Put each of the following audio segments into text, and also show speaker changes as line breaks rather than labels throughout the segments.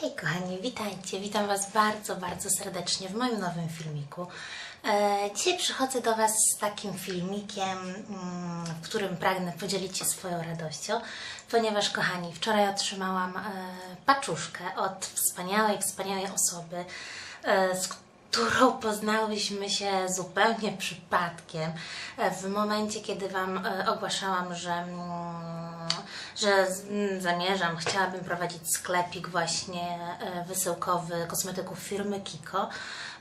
Hej kochani, witajcie. Witam Was bardzo, bardzo serdecznie w moim nowym filmiku. E, dzisiaj przychodzę do Was z takim filmikiem, mm, w którym pragnę podzielić się swoją radością, ponieważ kochani, wczoraj otrzymałam e, paczuszkę od wspaniałej, wspaniałej osoby, e, z którą poznałyśmy się zupełnie przypadkiem w momencie, kiedy Wam ogłaszałam, że mm, że z- m, zamierzam, chciałabym prowadzić sklepik właśnie e, wysyłkowy kosmetyków firmy Kiko.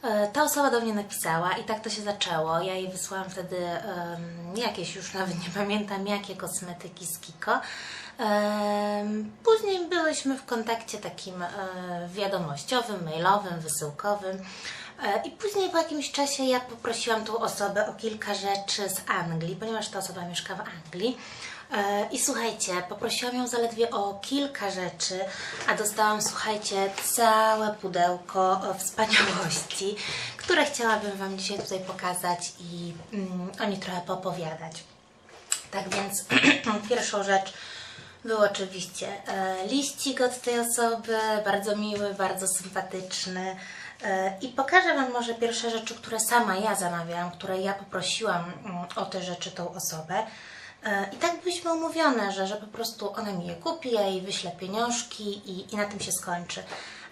E, Ta osoba do mnie napisała i tak to się zaczęło. Ja jej wysłałam wtedy em, jakieś, już nawet nie pamiętam jakie kosmetyki z Kiko. Em, Później byłyśmy w kontakcie takim e, wiadomościowym, mailowym, wysyłkowym. I później po jakimś czasie ja poprosiłam tą osobę o kilka rzeczy z Anglii, ponieważ ta osoba mieszka w Anglii. E, I słuchajcie, poprosiłam ją zaledwie o kilka rzeczy, a dostałam, słuchajcie, całe pudełko e, wspaniałości, które chciałabym Wam dzisiaj tutaj pokazać i mm, o nich trochę poopowiadać. Tak więc pierwszą rzecz był oczywiście e, liścik od tej osoby, bardzo miły, bardzo sympatyczny. I pokażę Wam może pierwsze rzeczy, które sama ja zamawiałam, które ja poprosiłam mm, o te rzeczy tą osobę. E, I tak byliśmy umówione, że, że po prostu ona mi je kupi, ja jej wyślę pieniążki i, i na tym się skończy.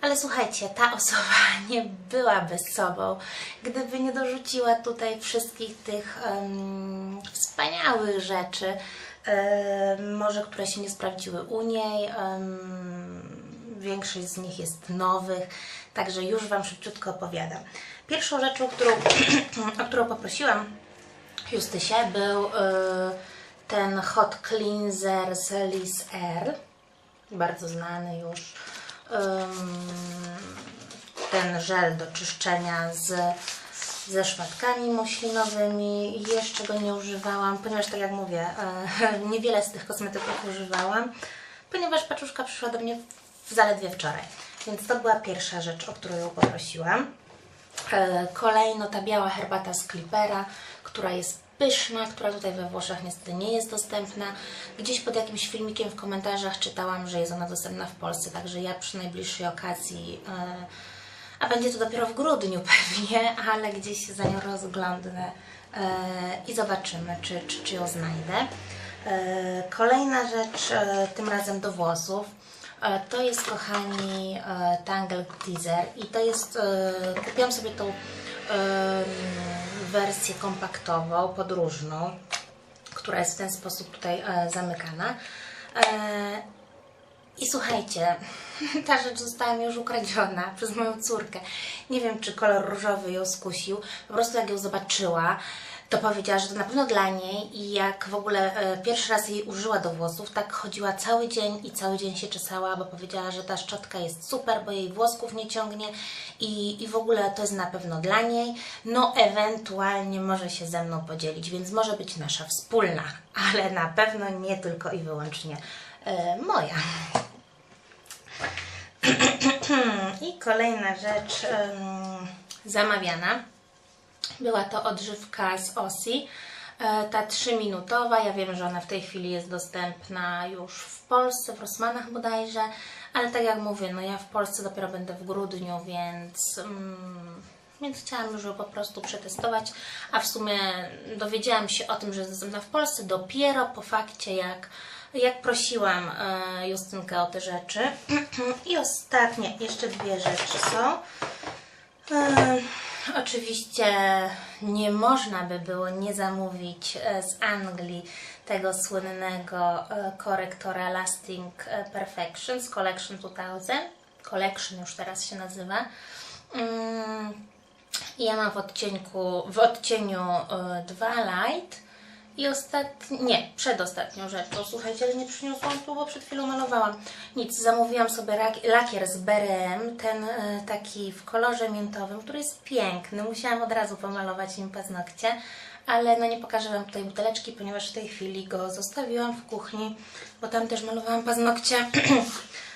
Ale słuchajcie, ta osoba nie byłaby sobą, gdyby nie dorzuciła tutaj wszystkich tych em, wspaniałych rzeczy, em, może które się nie sprawdziły u niej. em, większość z nich jest nowych, także już Wam szybciutko opowiadam. Pierwszą rzeczą, którą, o którą poprosiłam Justysie, był y, ten Hot Cleanser z Liz Air, bardzo znany już. Ten żel do czyszczenia z, ze szmatkami muślinowymi. Jeszcze go nie używałam, ponieważ tak jak mówię, e, niewiele z tych kosmetyków używałam, ponieważ paczuszka przyszła do mnie zaledwie wczoraj. Więc to była pierwsza rzecz, o którą ją poprosiłam. E, Kolejno ta biała herbata z Clippera, która jest pyszna, która tutaj we Włoszech niestety nie jest dostępna. Gdzieś pod jakimś filmikiem w komentarzach czytałam, że jest ona dostępna w Polsce, także ja przy najbliższej okazji, e, a będzie to dopiero w grudniu pewnie, ale gdzieś się za nią rozglądnę e, i zobaczymy, czy, czy, czy ją znajdę. E, Kolejna rzecz, tym razem do włosów. To jest, kochani, Tangle Teaser i to jest, kupiłam sobie tą wersję kompaktową, podróżną, która jest w ten sposób tutaj e, zamykana. E, I słuchajcie, ta rzecz została mi już ukradziona przez moją córkę. Nie wiem, czy kolor różowy ją skusił. Po prostu jak ją zobaczyła, to powiedziała, że to na pewno dla niej i jak w ogóle e, pierwszy raz jej użyła do włosów, tak chodziła cały dzień i cały dzień się czesała, bo powiedziała, że ta szczotka jest super, bo jej włosków nie ciągnie i, i w ogóle to jest na pewno dla niej. No ewentualnie może się ze mną podzielić, więc może być nasza wspólna, ale na pewno nie tylko i wyłącznie e, moja. I kolejna rzecz zamawiana. Była to odżywka z Osi. E, Ta 3-minutowa. Ja wiem, że ona w tej chwili jest dostępna już w Polsce, w Rossmanach bodajże. Ale tak jak mówię, no ja w Polsce dopiero będę w grudniu, więc, mm, więc chciałam już ją po prostu przetestować. A w sumie dowiedziałam się o tym, że jest dostępna w Polsce dopiero po fakcie, jak, jak prosiłam e, Justynkę o te rzeczy. I ostatnie, jeszcze dwie rzeczy są. Oczywiście nie można by było nie zamówić e, z Anglii tego słynnego e, korektora Lasting e, Perfection z Collection 2000. Collection już teraz się nazywa. Mm, ja mam w odcieniu, w odcieniu e, 2 Light. I ostatni, nie, przedostatnią rzeczą, słuchajcie, ale nie przyniosłam tu, bo przed chwilą malowałam. Nic, zamówiłam sobie lakier z BRM, ten e, taki w kolorze miętowym, który jest piękny. Musiałam od razu pomalować nim paznokcie, ale no nie pokażę Wam tutaj buteleczki, ponieważ w tej chwili go zostawiłam w kuchni, bo tam też malowałam paznokcie.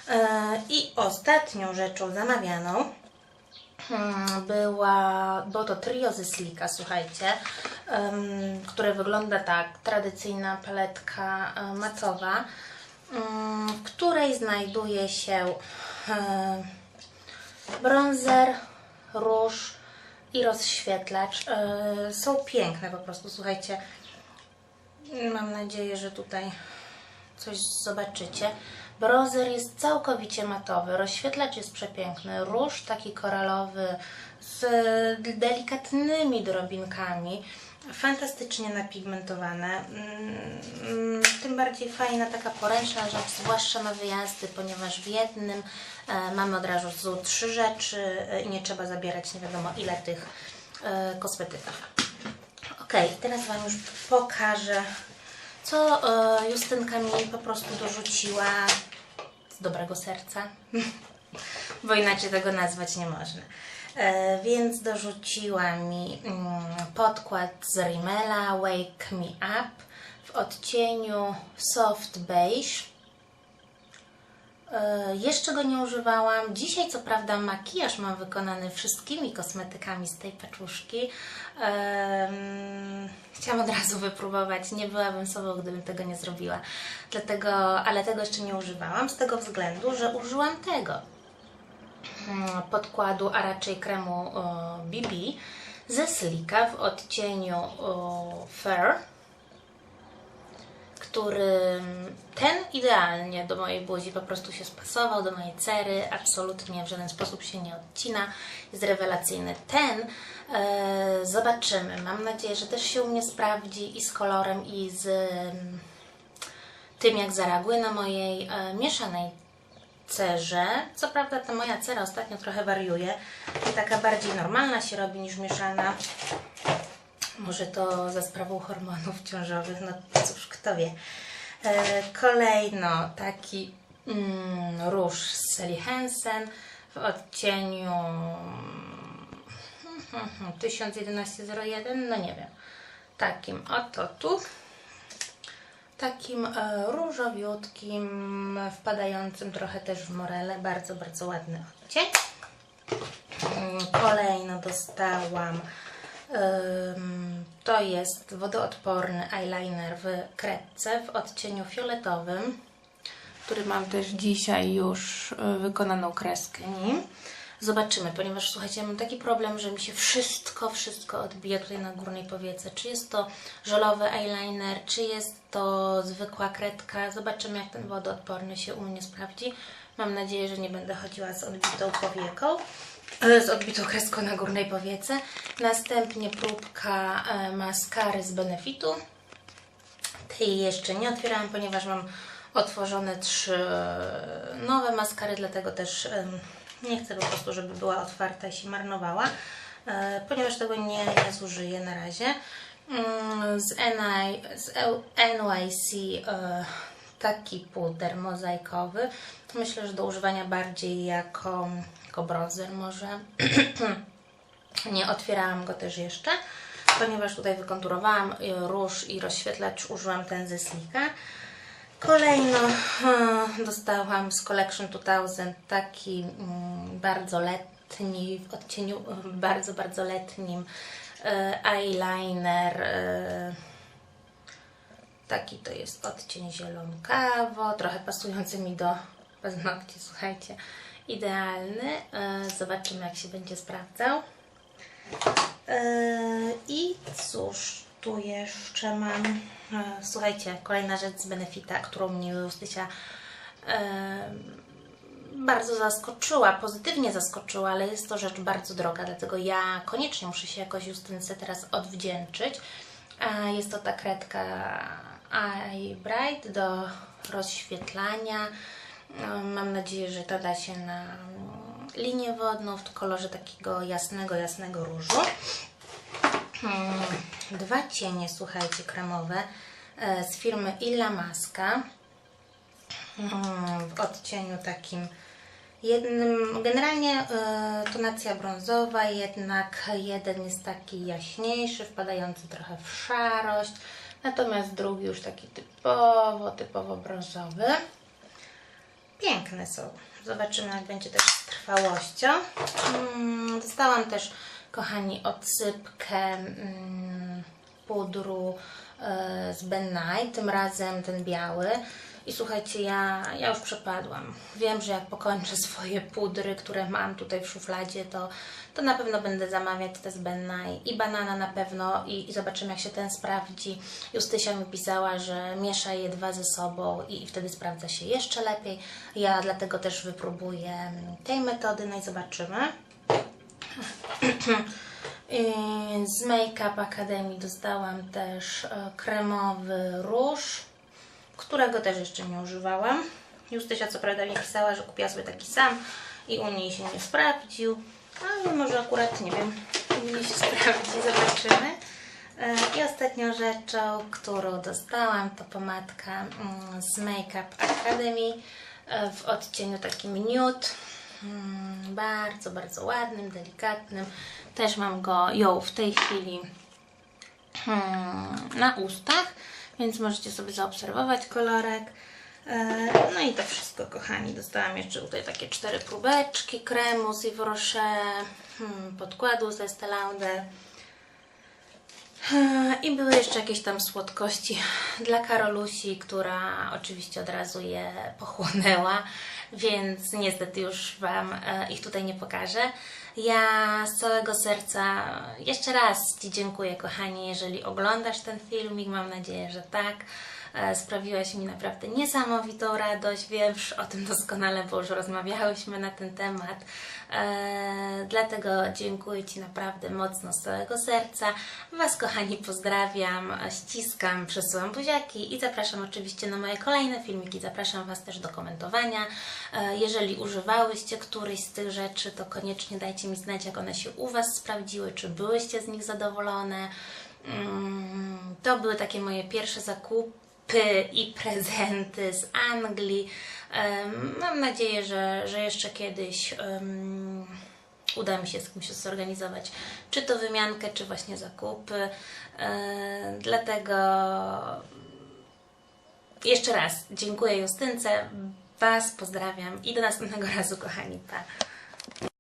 E, I ostatnią rzeczą zamawianą była, było to trio ze Slika, słuchajcie, em, które wygląda tak, tradycyjna paletka e, matowa, em, w której znajduje się e, bronzer, róż i rozświetlacz. E, są piękne po prostu, słuchajcie. Mam nadzieję, że tutaj coś zobaczycie. Bronzer jest całkowicie matowy, rozświetlacz jest przepiękny, róż taki koralowy z delikatnymi drobinkami, fantastycznie napigmentowane. Mm, Tym bardziej fajna taka poręczna rzecz, zwłaszcza na wyjazdy, ponieważ w jednym e, mamy od razu trzy rzeczy e, i nie trzeba zabierać nie wiadomo ile tych e, kosmetyków. Ok, teraz Wam już pokażę, co Justynka mi po prostu dorzuciła dobrego serca, bo inaczej tego nazwać nie można. E, więc dorzuciła mi mm, podkład z Rimmela Wake Me Up w odcieniu Soft Beige. E, Jeszcze go nie używałam. Dzisiaj, co prawda, makijaż mam wykonany wszystkimi kosmetykami z tej paczuszki. Chciałam od razu wypróbować. Nie byłabym sobą, gdybym tego nie zrobiła. Dlatego, ale tego jeszcze nie używałam, z tego względu, że użyłam tego mm, podkładu, a raczej kremu BB ze Slika w odcieniu Fair który ten idealnie do mojej buzi po prostu się spasował, do mojej cery, absolutnie w żaden sposób się nie odcina, jest rewelacyjny. Ten e, zobaczymy, mam nadzieję, że też się u mnie sprawdzi i z kolorem, i z mm, tym, jak zareaguje na mojej e, mieszanej cerze. Co prawda ta moja cera ostatnio trochę wariuje i taka bardziej normalna się robi niż mieszana. Może to za sprawą hormonów ciążowych, no cóż, kto wie. E, kolejno taki mm, róż z Sally Hansen w odcieniu mm, 1011-01, no nie wiem, takim oto tu. Takim e, różowiutkim, wpadającym trochę też w morele, bardzo, bardzo ładny odcień. Mm, Kolejno dostałam to jest wodoodporny eyeliner w kredce w odcieniu fioletowym, który mam też dzisiaj już y, wykonaną kreskę nim. Zobaczymy, ponieważ słuchajcie, mam taki problem, że mi się wszystko, wszystko odbija tutaj na górnej powiece. Czy jest to żelowy eyeliner, czy jest to zwykła kredka. Zobaczymy, jak ten wodoodporny się u mnie sprawdzi. Mam nadzieję, że nie będę chodziła z odbitą powieką z odbitą kreską na górnej powiece. Następnie próbka e, maskary z Benefitu. Tej jeszcze nie otwierałam, ponieważ mam otworzone trzy e, nowe maskary, dlatego też em, nie chcę po prostu, żeby była otwarta i się marnowała, e, ponieważ tego nie, nie zużyję na razie. Mm, Z, NI, z NYC e, taki puder mozaikowy. Myślę, że do używania bardziej jako, jako bronzer może. Nie otwierałam go też jeszcze, ponieważ tutaj wykonturowałam y, róż i rozświetlacz, użyłam ten ze Slika. Kolejno e, dostałam z Collection 2000 taki mm, bardzo letni, w odcieniu e, bardzo, bardzo letnim eyeliner. Taki to jest odcień zielonkawo, trochę pasujący mi do paznokci, słuchajcie, idealny. E, Zobaczymy, jak się będzie sprawdzał. E, I cóż, tu jeszcze mam, e, słuchajcie, kolejna rzecz z Benefita, którą mnie Justysia bardzo zaskoczyła, pozytywnie zaskoczyła, ale jest to rzecz bardzo droga, dlatego ja koniecznie muszę się jakoś Justynce teraz odwdzięczyć. Jest to ta kredka Eye Bright do rozświetlania. Mam nadzieję, że to da się na linię wodną w kolorze takiego jasnego, jasnego różu. Hmm, Dwa cienie, słuchajcie, kremowe e, z firmy Illa Maska Mm, w odcieniu takim jednym, generalnie e, tonacja brązowa, jednak jeden jest taki jaśniejszy, wpadający trochę w szarość, natomiast drugi już taki typowo, typowo brązowy. Piękne są. Zobaczymy, jak będzie też z trwałością. Mm, Dostałam też, kochani, odsypkę mm, pudru e, z Ben tym razem ten biały. I słuchajcie, ja, ja już przepadłam. Wiem, że jak pokończę swoje pudry, które mam tutaj w szufladzie, to, to na pewno będę zamawiać te zbędna i banana na pewno i, i zobaczymy, jak się ten sprawdzi. Justysia mi pisała, że miesza je dwa ze sobą i, i wtedy sprawdza się jeszcze lepiej. Ja dlatego też wypróbuję tej metody, no i zobaczymy. I Z Make Up Academy dostałam też e, kremowy róż, którego też jeszcze nie używałam. Justysia co prawda mi pisała, że kupiła sobie taki sam i u niej się nie sprawdził, ale może akurat, nie wiem, u mnie się sprawdzi, zobaczymy. E, I ostatnią rzeczą, którą dostałam, to pomadka mm, z Make Up Academy e, w odcieniu takim nude. Mm, Bardzo, bardzo ładnym, delikatnym. Też mam go ją w tej chwili hmm, na ustach, więc możecie sobie zaobserwować kolorek. E, No i to wszystko, kochani. Dostałam jeszcze tutaj takie cztery próbeczki kremu z Yves Rocher, hmm, podkładu z Estée I były jeszcze jakieś tam słodkości dla Karolusi, która oczywiście od razu je pochłonęła, więc niestety już Wam e, ich tutaj nie pokażę. Ja z całego serca jeszcze raz Ci dziękuję, kochani, jeżeli oglądasz ten filmik. Mam nadzieję, że tak. E, Sprawiłaś mi naprawdę niesamowitą radość. Wiesz o tym doskonale, bo już rozmawiałyśmy na ten temat. E, dlatego dziękuję Ci naprawdę mocno z całego serca. Was, kochani, pozdrawiam, ściskam, przesyłam buziaki i zapraszam oczywiście na moje kolejne filmiki. Zapraszam Was też do komentowania. E, jeżeli używałyście którejś z tych rzeczy, to koniecznie dajcie mi znać, jak one się u Was sprawdziły, czy byłyście z nich zadowolone. Mm, To były takie moje pierwsze zakupy i prezenty z Anglii. Mam nadzieję, że, że jeszcze kiedyś em, uda mi się z kimś zorganizować, czy to wymiankę, czy właśnie zakupy. E, Dlatego jeszcze raz dziękuję Justynce, Was pozdrawiam i do następnego razu, kochani. Pa.